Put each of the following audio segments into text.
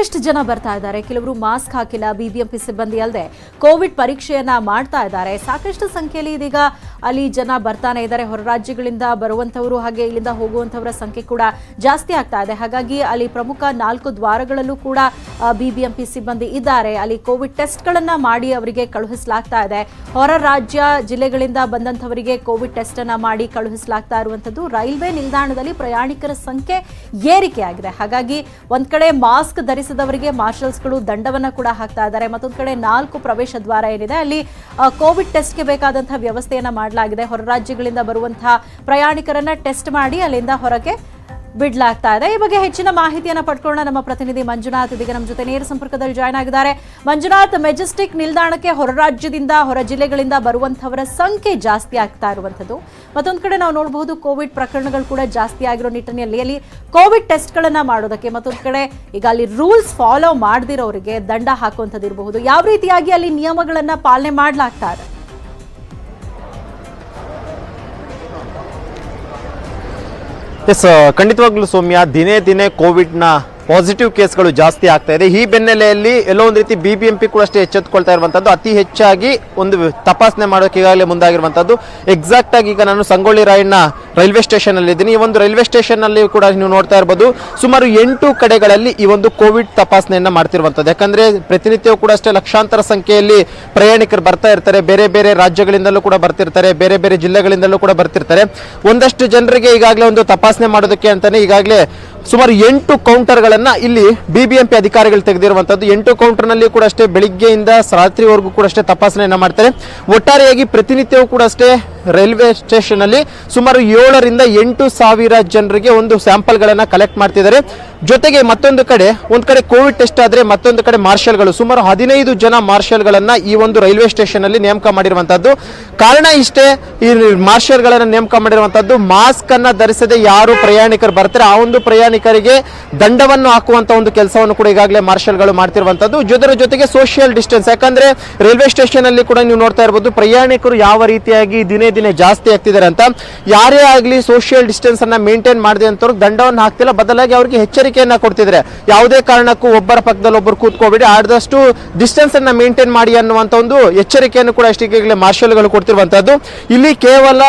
ಸಾಕಷ್ಟು ಜನ ಬರ್ತಾ ಇದ್ದಾರೆ. ಕೆಲವರು ಮಾಸ್ಕ್ ಹಾಕಿಲ್ಲ, ಬಿಬಿಎಂಪಿ ಸಿಬ್ಬಂದಿ ಅಲ್ಲದೆ ಕೋವಿಡ್ ಪರೀಕ್ಷೆಯನ್ನ ಮಾಡ್ತಾ ಇದ್ದಾರೆ. ಸಾಕಷ್ಟು ಸಂಖ್ಯೆಯಲ್ಲಿ ಇದೀಗ ಅಲ್ಲಿ ಜನ ಬರ್ತಾನೆ ಇದ್ದಾರೆ. ಹೊರ ರಾಜ್ಯಗಳಿಂದ ಬರುವಂತವರು ಹಾಗೆ ಇಲ್ಲಿಂದ ಹೋಗುವಂತವರ ಸಂಖ್ಯೆ ಕೂಡ ಜಾಸ್ತಿ ಆಗ್ತಾ ಇದೆ. ಹಾಗಾಗಿ ಅಲ್ಲಿ ಪ್ರಮುಖ ನಾಲ್ಕು ದ್ವಾರಗಳಲ್ಲೂ ಕೂಡ ಬಿಬಿಎಂಪಿ ಸಿಬ್ಬಂದಿ ಇದ್ದಾರೆ. ಅಲ್ಲಿ ಕೋವಿಡ್ ಟೆಸ್ಟ್ಗಳನ್ನ ಮಾಡಿ ಅವರಿಗೆ ಕಳುಹಿಸಲಾಗ್ತಾ ಇದೆ. ಹೊರ ರಾಜ್ಯ ಜಿಲ್ಲೆಗಳಿಂದ ಬಂದಂತವರಿಗೆ ಕೋವಿಡ್ ಟೆಸ್ಟ್ ಅನ್ನ ಮಾಡಿ ಕಳುಹಿಸಲಾಗ್ತಾ ಇರುವಂತದ್ದು ರೈಲ್ವೆ ನಿಲ್ದಾಣದಲ್ಲಿ ಪ್ರಯಾಣಿಕರ ಸಂಖ್ಯೆ ಏರಿಕೆಯಾಗಿದೆ. ಹಾಗಾಗಿ ಒಂದ್ ಕಡೆ ಮಾಸ್ಕ್ ಧರಿಸಿದವರಿಗೆ ಮಾರ್ಷಲ್ಸ್ಗಳು ದಂಡವನ್ನ ಕೂಡ ಹಾಕ್ತಾ ಇದ್ದಾರೆ. ಮತ್ತೊಂದ್ ಕಡೆ ನಾಲ್ಕು ಪ್ರವೇಶ ದ್ವಾರ ಏನಿದೆ, ಅಲ್ಲಿ ಕೋವಿಡ್ ಟೆಸ್ಟ್ಗೆ ಬೇಕಾದಂತಹ ವ್ಯವಸ್ಥೆಯನ್ನ ಮಾಡಲಾಗಿದೆ. ಹೊರ ರಾಜ್ಯಗಳಿಂದ ಬರುವಂತಹ ಪ್ರಯಾಣಿಕರನ್ನ ಟೆಸ್ಟ್ ಮಾಡಿ ಅಲ್ಲಿಂದ ಹೊರಗೆ ಬಿಡ್ಲಾಗ್ತಾ ಇದೆ. ಈ ಬಗ್ಗೆ ಹೆಚ್ಚಿನ ಮಾಹಿತಿಯನ್ನು ಪಡ್ಕೊಳ್ಳೋಣ ನಮ್ಮ ಪ್ರತಿನಿಧಿ ಮಂಜುನಾಥ್ ಇದೀಗ ನಮ್ಮ ಜೊತೆ ನೇರ ಸಂಪರ್ಕದಲ್ಲಿ ಜಾಯ್ನ್ ಆಗಿದ್ದಾರೆ. ಮಂಜುನಾಥ್ ಮೆಜೆಸ್ಟಿಕ್ ನಿಲ್ದಾಣಕ್ಕೆ ಹೊರ ರಾಜ್ಯದಿಂದ, ಹೊರ ಜಿಲ್ಲೆಗಳಿಂದ ಬರುವಂತವರ ಸಂಖ್ಯೆ ಜಾಸ್ತಿ ಆಗ್ತಾ ಇರುವಂಥದ್ದು. ಮತ್ತೊಂದು ಕಡೆ ನಾವು ನೋಡಬಹುದು ಕೋವಿಡ್ ಪ್ರಕರಣಗಳು ಕೂಡ ಜಾಸ್ತಿ ಆಗಿರೋ ನಿಟ್ಟಿನಲ್ಲಿ. ಅಲ್ಲಿ ಕೋವಿಡ್ ಟೆಸ್ಟ್ಗಳನ್ನ ಮಾಡೋದಕ್ಕೆ ಮತ್ತೊಂದು ಕಡೆ ಈಗ ಅಲ್ಲಿ ರೂಲ್ಸ್ ಫಾಲೋ ಮಾಡದಿರೋರಿಗೆ ದಂಡ ಹಾಕುವಂಥದ್ದು ಇರಬಹುದು ಯಾವ ರೀತಿಯಾಗಿ ಅಲ್ಲಿ ನಿಯಮಗಳನ್ನ ಪಾಲನೆ ಮಾಡಲಾಗ್ತಾ ಇದೆ? ಎಸ್ ಖಂಡಿತವಾಗ್ಲೂ ಸೌಮ್ಯ ದಿನೇ ದಿನೇ ಕೋವಿಡ್ನ ಪಾಸಿಟಿವ್ ಕೇಸ್ಗಳು ಜಾಸ್ತಿ ಆಗ್ತಾ ಇದೆ. ಈ ಬೆನ್ನೆಲೆಯಲ್ಲಿ ಎಲ್ಲೋ ಒಂದು ರೀತಿ ಬಿ ಬಿ ಎಂ ಪಿ ಕೂಡ ಅಷ್ಟೇ ಎಚ್ಚೆತ್ತುಕೊಳ್ತಾ ಇರುವಂಥದ್ದು ಅತಿ ಹೆಚ್ಚಾಗಿ ಒಂದು ತಪಾಸಣೆ ಮಾಡೋಕೆ ಈಗಾಗಲೇ ಮುಂದಾಗಿರುವಂಥದ್ದು ಎಕ್ಸಾಕ್ಟ್ ಆಗಿ ಈಗ ನಾನು ಸಂಗೊಳ್ಳಿ ರಾಯಣ್ಣ ರೈಲ್ವೆ ಸ್ಟೇಷನ್ ಅಲ್ಲಿ ಇದ್ದೀನಿ. ಈ ಒಂದು ರೈಲ್ವೆ ಸ್ಟೇಷನ್ ಅಲ್ಲಿ ಕೂಡ ನೀವು ನೋಡ್ತಾ ಇರಬಹುದು ಸುಮಾರು ಎಂಟು ಕಡೆಗಳಲ್ಲಿ ಈ ಒಂದು ಕೋವಿಡ್ ತಪಾಸಣೆಯನ್ನ ಮಾಡ್ತಿರುವಂಥದ್ದು ಯಾಕಂದ್ರೆ ಪ್ರತಿನಿತ್ಯವೂ ಕೂಡ ಅಷ್ಟೇ ಲಕ್ಷಾಂತರ ಸಂಖ್ಯೆಯಲ್ಲಿ ಪ್ರಯಾಣಿಕರು ಬರ್ತಾ ಇರ್ತಾರೆ. ಬೇರೆ ಬೇರೆ ರಾಜ್ಯಗಳಿಂದಲೂ ಕೂಡ ಬರ್ತಿರ್ತಾರೆ. ಬೇರೆ ಬೇರೆ ಜಿಲ್ಲೆಗಳಿಂದಲೂ ಕೂಡ ಬರ್ತಿರ್ತಾರೆ. ಒಂದಷ್ಟು ಜನರಿಗೆ ಈಗಾಗಲೇ ಒಂದು ತಪಾಸಣೆ ಮಾಡೋದಕ್ಕೆ ಅಂತಾನೆ ಈಗಾಗಲೇ ಸುಮಾರು ಎಂಟು ಕೌಂಟರ್ಗಳನ್ನು ಇಲ್ಲಿ ಬಿಬಿಎಂಪಿ ಅಧಿಕಾರಿಗಳು ತೆಗೆದಿರುವಂತದ್ದು. ಎಂಟು ಕೌಂಟರ್ನಲ್ಲಿ ಕೂಡ ಅಷ್ಟೇ ಬೆಳಿಗ್ಗೆಯಿಂದ ರಾತ್ರಿವರೆಗೂ ಕೂಡ ಅಷ್ಟೇ ತಪಾಸಣೆಯನ್ನು ಮಾಡ್ತಾರೆ. ಒಟ್ಟಾರೆಯಾಗಿ ಪ್ರತಿನಿತ್ಯವೂ ಕೂಡ ಅಷ್ಟೇ ರೈಲ್ವೆ ಸ್ಟೇಷನ್ ಅಲ್ಲಿ ಸುಮಾರು ಏಳರಿಂದ ಎಂಟು ಸಾವಿರ ಜನರಿಗೆ ಒಂದು ಸ್ಯಾಂಪಲ್ ಗಳನ್ನ ಕಲೆಕ್ಟ್ ಮಾಡ್ತಿದ್ದಾರೆ. ಜೊತೆಗೆ ಮತ್ತೊಂದು ಕಡೆ, ಒಂದು ಕಡೆ ಕೋವಿಡ್ ಟೆಸ್ಟ್ ಆದ್ರೆ ಮತ್ತೊಂದು ಕಡೆ ಮಾರ್ಷಲ್ಗಳು. ಸುಮಾರು ಹದಿನೈದು ಜನ ಮಾರ್ಷಲ್ಗಳನ್ನ ಈ ಒಂದು ರೈಲ್ವೆ ಸ್ಟೇಷನ್ ಅಲ್ಲಿ ನೇಮಕ ಮಾಡಿರುವಂಥದ್ದು ಕಾರಣ ಇಷ್ಟೇ, ಈ ಮಾರ್ಷಲ್ ಗಳನ್ನ ನೇಮಕ ಮಾಡಿರುವಂಥದ್ದು ಮಾಸ್ಕ್ ಅನ್ನ ಧರಿಸದೆ ಯಾರು ಪ್ರಯಾಣಿಕರು ಬರ್ತಾರೆ, ಆ ಒಂದು ಪ್ರಯಾಣಿಕರಿಗೆ ದಂಡವನ್ನು ಹಾಕುವಂಥ ಒಂದು ಕೆಲಸವನ್ನು ಕೂಡ ಈಗಾಗಲೇ ಮಾರ್ಷಲ್ಗಳು ಮಾಡ್ತಿರುವಂತದ್ದು ಜೊತೆರ ಜೊತೆಗೆ ಸೋಷಿಯಲ್ ಡಿಸ್ಟೆನ್ಸ್ ಯಾಕಂದರೆ ರೈಲ್ವೆ ಸ್ಟೇಷನ್ ಅಲ್ಲಿ ಕೂಡ ನೀವು ನೋಡ್ತಾ ಇರಬಹುದು ಪ್ರಯಾಣಿಕರು ಯಾವ ರೀತಿಯಾಗಿ ದಿನೇ ದಿನೇ ಜಾಸ್ತಿ ಆಗ್ತಿದ್ದಾರೆ ಅಂತ. ಯಾರೇ ಆಗಲಿ ಸೋಷಿಯಲ್ ಡಿಸ್ಟೆನ್ಸ್ ಅನ್ನ ಮೇಂಟೈನ್ ಮಾಡಿದೆ ಅಂತವ್ರಿಗೆ ದಂಡವನ್ನು ಹಾಕ್ತಿಲ್ಲ. ಬದಲಾಗಿ ಅವರಿಗೆ ಎಚ್ಚರಿಕೆಯನ್ನ ಕೊಡ್ತಿದ್ದಾರೆ. ಯಾವುದೇ ಕಾರಣಕ್ಕೂ ಒಬ್ಬರ ಪಕ್ಕದಲ್ಲಿ ಒಬ್ಬರು ಕೂತ್ಕೋಬೇಡಿ. ಆದಷ್ಟು ಡಿಸ್ಟೆನ್ಸ್ ಅನ್ನ ಮೇಂಟೈನ್ ಮಾಡಿ ಅನ್ನುವಂತ ಒಂದು ಎಚ್ಚರಿಕೆಯನ್ನು ಕೂಡ ಅಷ್ಟೀಗಾಗಲೇ ಮಾರ್ಷಲ್ಗಳು ಕೊಡ್ತಿರುವಂತದ್ದು ಇಲ್ಲಿ ಕೇವಲ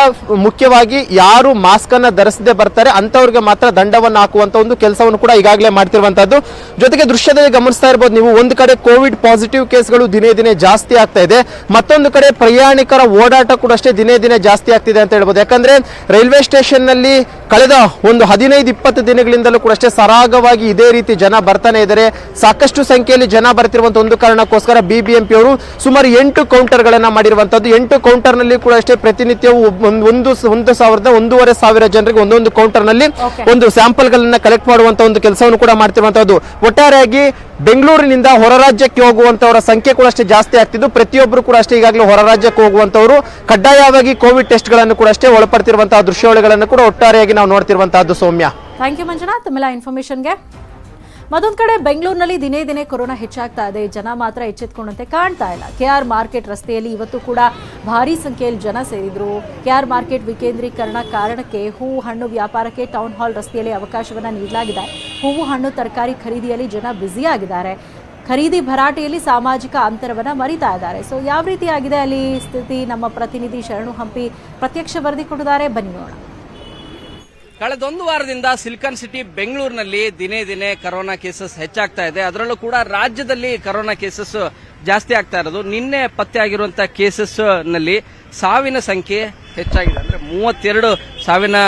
ಮುಖ್ಯವಾಗಿ ಯಾರು ಮಾಸ್ಕ್ ಅನ್ನ ಧರಿಸದೆ ಬರ್ತಾರೆ, ಅಂತವ್ರಿಗೆ ಮಾತ್ರ ದಂಡವನ್ನು ಹಾಕುವಂತ ಒಂದು ಕೆಲಸವನ್ನು ಕೂಡ ಈಗಾಗಲೇ ಮಾಡ್ತಿರುವಂತದ್ದು ಜೊತೆಗೆ ದೃಶ್ಯದಲ್ಲಿ ಗಮನಿಸ್ತಾ ಇರಬಹುದು ನೀವು, ಒಂದು ಕಡೆ ಕೋವಿಡ್ ಪಾಸಿಟಿವ್ ಕೇಸ್ಗಳು ದಿನೇ ದಿನೇ ಜಾಸ್ತಿ ಆಗ್ತಾ ಇದೆ. ಮತ್ತೊಂದು ಕಡೆ ಪ್ರಯಾಣಿಕರ ಓಡಾಟ ಕೂಡ ಅಷ್ಟೇ ದಿನೇ ದಿನೇ ಜಾಸ್ತಿ ಆಗ್ತಿದೆ ಅಂತ ಹೇಳ್ಬೋದು. ಯಾಕಂದ್ರೆ ರೈಲ್ವೆ ಸ್ಟೇಷನ್ನಲ್ಲಿ ಕಳೆದ ಒಂದು ಹದಿನೈದು ಇಪ್ಪತ್ತು ದಿನಗಳಿಂದಲೂ ಕೂಡ ಅಷ್ಟೇ ಸರಾಗವಾಗಿ ಇದೇ ರೀತಿ ಜನ ಬರ್ತಾನೆ ಇದ್ದಾರೆ. ಸಾಕಷ್ಟು ಸಂಖ್ಯೆಯಲ್ಲಿ ಜನ ಬರ್ತಿರುವಂತ ಒಂದು ಕಾರಣಕ್ಕೋಸ್ಕರ ಬಿಬಿಎಂಪಿ ಅವರು ಸುಮಾರು ಎಂಟು ಕೌಂಟರ್ ಗಳನ್ನ ಮಾಡಿರುವಂತದ್ದು. ಎಂಟು ಕೌಂಟರ್ನಲ್ಲಿ ಕೂಡ ಅಷ್ಟೇ ಪ್ರತಿನಿತ್ಯವೂ ಒಂದು ಒಂದು ಒಂದು ಸಾವಿರದ ಒಂದೂವರೆ ಸಾವಿರ ಜನರಿಗೆ ಒಂದೊಂದು ಕೌಂಟರ್ನಲ್ಲಿ ಒಂದು ಸ್ಯಾಂಪಲ್ ಗಳನ್ನ ಕಲೆಕ್ಟ್ ಮಾಡುವಂತ ಒಂದು ಕೆಲಸವನ್ನು ಕೂಡ ಮಾಡ್ತಿರುವಂತದ್ದು. ಒಟ್ಟಾರೆಯಾಗಿ ಬೆಂಗಳೂರಿನಿಂದ ಹೊರ ರಾಜ್ಯಕ್ಕೆ ಹೋಗುವಂತವರ ಸಂಖ್ಯೆ ಕೂಡ ಅಷ್ಟೇ ಜಾಸ್ತಿ ಆಗ್ತಿದ್ದು. ಪ್ರತಿಯೊಬ್ಬರು ಕೂಡ ಅಷ್ಟೇ ಈಗಾಗಲೇ ಹೊರ ರಾಜ್ಯಕ್ಕೆ ಹೋಗುವಂತವರು ಕಡ್ಡಾಯವಾಗಿ ಕೋವಿಡ್ ಟೆಸ್ಟ್ಗಳನ್ನು ಕೂಡ ಅಷ್ಟೇ ಒಳಪಡ್ತಿರುವಂತಹ ದೃಶ್ಯಾವಳಿಗಳನ್ನು ಕೂಡ ಒಟ್ಟಾರೆಯಾಗಿ ನಾವು ನೋಡ್ತಿರುವಂತಹದ್ದು ಸೌಮ್ಯ. Thank you Manjunath. ಇನ್ಫಾರ್ಮೇಶನ್ಗೆ ಮತ್ತೊಂದು ಕಡೆ ಬೆಂಗಳೂರಿನಲ್ಲಿ ದಿನೇ ದಿನೇ ಕೊರೋನಾ ಹೆಚ್ಚಾಗ್ತಾ ಇದೆ. ಜನ ಮಾತ್ರ ಎಚ್ಚೆತ್ಕೊಂಡಂತೆ ಕಾಣ್ತಾ ಇಲ್ಲ. ಕೆ ಆರ್ ಮಾರ್ಕೆಟ್ ರಸ್ತೆಯಲ್ಲಿ ಇವತ್ತು ಕೂಡ ಭಾರಿ ಸಂಖ್ಯೆಯಲ್ಲಿ ಜನ ಸೇರಿದ್ರು. ಕೆ ಆರ್ ಮಾರ್ಕೆಟ್ ವಿಕೇಂದ್ರೀಕರಣ ಕಾರಣಕ್ಕೆ ಹೂವು ಹಣ್ಣು ವ್ಯಾಪಾರಕ್ಕೆ ಟೌನ್ ಹಾಲ್ ರಸ್ತೆಯಲ್ಲಿ ಅವಕಾಶವನ್ನ ನೀಡಲಾಗಿದೆ. ಹೂವು ಹಣ್ಣು ತರಕಾರಿ ಖರೀದಿಯಲ್ಲಿ ಜನ ಬ್ಯುಸಿಯಾಗಿದ್ದಾರೆ ಖರೀದಿ ಭರಾಟೆಯಲ್ಲಿ ಸಾಮಾಜಿಕ ಅಂತರವನ್ನ ಮರಿತಾ ಇದ್ದಾರೆ. ಸೊ ಯಾವ ರೀತಿಯಾಗಿದೆ ಅಲ್ಲಿ ಸ್ಥಿತಿ? ನಮ್ಮ ಪ್ರತಿನಿಧಿ ಶರಣು ಹಂಪಿ ಪ್ರತ್ಯಕ್ಷ ವರದಿ ಕೊಟ್ಟಿದ್ದಾರೆ. ಬನ್ನಿ ನೋಡೋಣ. ಕಳೆದೊಂದು ವಾರದಿಂದ ಸಿಲಿಕಾನ್ ಸಿಟಿ ಬೆಂಗಳೂರಿನಲ್ಲಿ ದಿನೇ ದಿನೇ ಕರೋನಾ ಕೇಸಸ್ ಹೆಚ್ಚಾಗ್ತಾ ಇದೆ. ಅದರಲ್ಲೂ ಕೂಡ ರಾಜ್ಯದಲ್ಲಿ ಕರೋನಾ ಕೇಸಸ್ ಜಾಸ್ತಿ ಆಗ್ತಾ ಇರೋದು. ನಿನ್ನೆ ಪತ್ತೆ ಆಗಿರುವಂತಹ ಕೇಸಸ್ನಲ್ಲಿ ಸಾವಿನ ಸಂಖ್ಯೆ ಹೆಚ್ಚಾಗಿದೆ. ಅಂದ್ರೆ ಮೂವತ್ತೆರಡು ಸಾವಿನ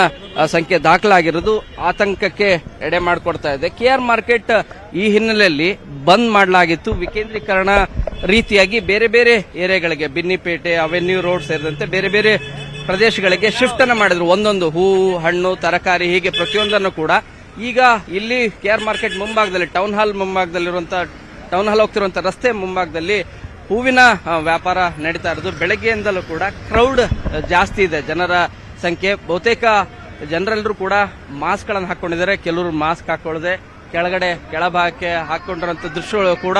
ಸಂಖ್ಯೆ ದಾಖಲಾಗಿರೋದು ಆತಂಕಕ್ಕೆ ಎಡೆ ಮಾಡಿಕೊಡ್ತಾ ಇದೆ. ಕೆ ಆರ್ ಮಾರ್ಕೆಟ್ ಈ ಹಿನ್ನೆಲೆಯಲ್ಲಿ ಬಂದ್ ಮಾಡಲಾಗಿತ್ತು. ವಿಕೇಂದ್ರೀಕರಣ ರೀತಿಯಾಗಿ ಬೇರೆ ಬೇರೆ ಏರಿಯಾಗಳಿಗೆ, ಬಿನ್ನಿಪೇಟೆ, ಅವೆನ್ಯೂ ರೋಡ್ ಸೇರಿದಂತೆ ಬೇರೆ ಬೇರೆ ಪ್ರದೇಶಗಳಿಗೆ ಶಿಫ್ಟ್ ಅನ್ನು ಮಾಡಿದ್ರು. ಒಂದೊಂದು ಹೂವು ಹಣ್ಣು, ತರಕಾರಿ ಹೀಗೆ ಪ್ರತಿಯೊಂದನ್ನು ಕೂಡ. ಈಗ ಇಲ್ಲಿ ಕೇರ್ ಮಾರ್ಕೆಟ್ ಮುಂಭಾಗದಲ್ಲಿ ಟೌನ್ ಹಾಲ್ ಮುಂಭಾಗದಲ್ಲಿರುವಂತಹ ಟೌನ್ ಹಾಲ್ ಹೋಗ್ತಿರುವಂತಹ ರಸ್ತೆ ಮುಂಭಾಗದಲ್ಲಿ ಹೂವಿನ ವ್ಯಾಪಾರ ನಡೀತಾ ಇರೋದು. ಬೆಳಗ್ಗೆಯಿಂದಲೂ ಕೂಡ ಕ್ರೌಡ್ ಜಾಸ್ತಿ ಇದೆ. ಜನರ ಸಂಖ್ಯೆ, ಬಹುತೇಕ ಜನರೆಲ್ಲರೂ ಕೂಡ ಮಾಸ್ಕ್ಗಳನ್ನು ಹಾಕೊಂಡಿದ್ದಾರೆ. ಕೆಲವರು ಮಾಸ್ಕ್ ಹಾಕೊಳ್ಳದೆ ಕೆಳಗಡೆ, ಕೆಳಭಾಗಕ್ಕೆ ಹಾಕೊಂಡಿರುವಂತ ದೃಶ್ಯಗಳು ಕೂಡ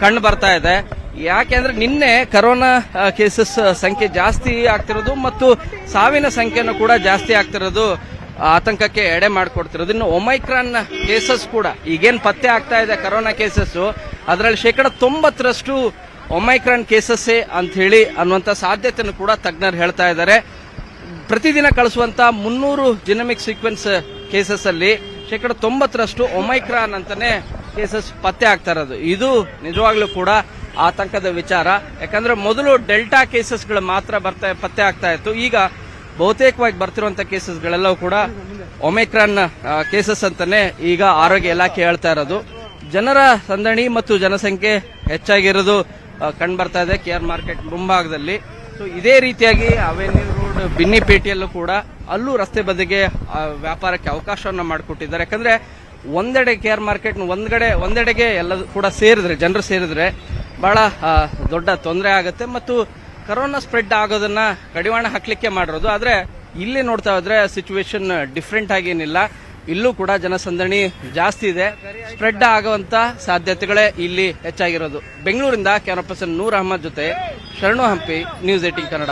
ಕಂಡು ಬರ್ತಾ ಇದೆ. ಯಾಕೆಂದ್ರೆ ನಿನ್ನೆ ಕರೋನಾ ಕೇಸಸ್ ಸಂಖ್ಯೆ ಜಾಸ್ತಿ ಆಗ್ತಿರೋದು ಮತ್ತು ಸಾವಿನ ಸಂಖ್ಯೆನೂ ಕೂಡ ಜಾಸ್ತಿ ಆಗ್ತಿರೋದು ಆತಂಕಕ್ಕೆ ಎಡೆ ಮಾಡಿಕೊಡ್ತಿರೋದು. ಇನ್ನು ಒಮೈಕ್ರಾನ್ ಕೇಸಸ್ ಕೂಡ, ಈಗೇನು ಪತ್ತೆ ಆಗ್ತಾ ಇದೆ ಕರೋನಾ ಕೇಸಸ್ ಅದರಲ್ಲಿ ಶೇಕಡ ತೊಂಬತ್ತರಷ್ಟು ಒಮೈಕ್ರಾನ್ ಕೇಸಸ್ಸೇ ಅಂತ ಹೇಳಿ ಅನ್ನುವಂಥ ಸಾಧ್ಯತೆಯನ್ನು ಕೂಡ ತಜ್ಞರು ಹೇಳ್ತಾ ಇದ್ದಾರೆ. ಪ್ರತಿದಿನ ಕಳಿಸುವಂತ ಮುನ್ನೂರು ಜಿನಮಿಕ್ ಸೀಕ್ವೆನ್ಸ್ ಕೇಸಸ್ ಅಲ್ಲಿ ಶೇಕಡ ತೊಂಬತ್ತರಷ್ಟು ಒಮೈಕ್ರಾನ್ ಅಂತಾನೆ ಕೇಸಸ್ ಪತ್ತೆ ಆಗ್ತಾ ಇರೋದು. ಇದು ನಿಜವಾಗ್ಲೂ ಕೂಡ ಆತಂಕದ ವಿಚಾರ. ಯಾಕಂದ್ರೆ ಮೊದಲು ಡೆಲ್ಟಾ ಕೇಸಸ್ಗಳು ಮಾತ್ರ ಬರ್ತಾ, ಪತ್ತೆ ಆಗ್ತಾ ಇತ್ತು. ಈಗ ಬಹುತೇಕವಾಗಿ ಬರ್ತಿರುವಂತ ಕೇಸಸ್ಗಳೆಲ್ಲವೂ ಕೂಡ ಒಮೆಕ್ರಾನ್ ಕೇಸಸ್ ಅಂತಾನೆ ಈಗ ಆರೋಗ್ಯ ಇಲಾಖೆ ಹೇಳ್ತಾ ಇರೋದು. ಜನರ ಸಂದಣಿ ಮತ್ತು ಜನಸಂಖ್ಯೆ ಹೆಚ್ಚಾಗಿರೋದು ಕಂಡು ಬರ್ತಾ ಇದೆ. ಕೆ ಮಾರ್ಕೆಟ್ ಮುಂಭಾಗದಲ್ಲಿ. ಸೊ ಇದೇ ರೀತಿಯಾಗಿ ಅವೆನ್ಯೂ ರೋಡ್ ಬಿನ್ನಿಪೇಟೆಯಲ್ಲೂ ಕೂಡ ಅಲ್ಲೂ ರಸ್ತೆ ಬದಿಗೆ ವ್ಯಾಪಾರಕ್ಕೆ ಅವಕಾಶವನ್ನು ಮಾಡಿಕೊಟ್ಟಿದ್ದಾರೆ. ಯಾಕಂದ್ರೆ ಒಂದೆಡೆ ಕೆ ಆರ್ ಮಾರ್ಕೆಟ್ ಒಂದ್ಗಡೆ, ಒಂದೆಡೆಗೆ ಎಲ್ಲ ಕೂಡ ಸೇರಿದ್ರೆ, ಜನರು ಸೇರಿದ್ರೆ ಆ, ದೊಡ್ಡ ತೊಂದರೆ ಆಗುತ್ತೆ ಮತ್ತು ಕರೋನಾ ಸ್ಪ್ರೆಡ್ ಆಗೋದನ್ನ ಕಡಿವಾಣ ಹಾಕ್ಲಿಕ್ಕೆ ಮಾಡಿರೋದು. ಆದರೆ ಇಲ್ಲಿ ನೋಡ್ತಾ ಹೋದ್ರೆ ಸಿಚುವೇಶನ್ ಡಿಫ್ರೆಂಟ್ ಆಗೇನಿಲ್ಲ ಇಲ್ಲೂ ಕೂಡ ಜನಸಂದಣಿ ಜಾಸ್ತಿ ಇದೆ. ಸ್ಪ್ರೆಡ್ ಆಗುವಂತ ಸಾಧ್ಯತೆಗಳೇ ಇಲ್ಲಿ ಹೆಚ್ಚಾಗಿರೋದು. ಬೆಂಗಳೂರಿಂದ ಕ್ಯಾಮರಾ ಪರ್ಸನ್ ನೂರ್ ಅಹಮದ್ ಜೊತೆ ಶರಣು ಹಂಪಿ ನ್ಯೂಸ್ ಏಟಿಂಗ್ ಕನ್ನಡ.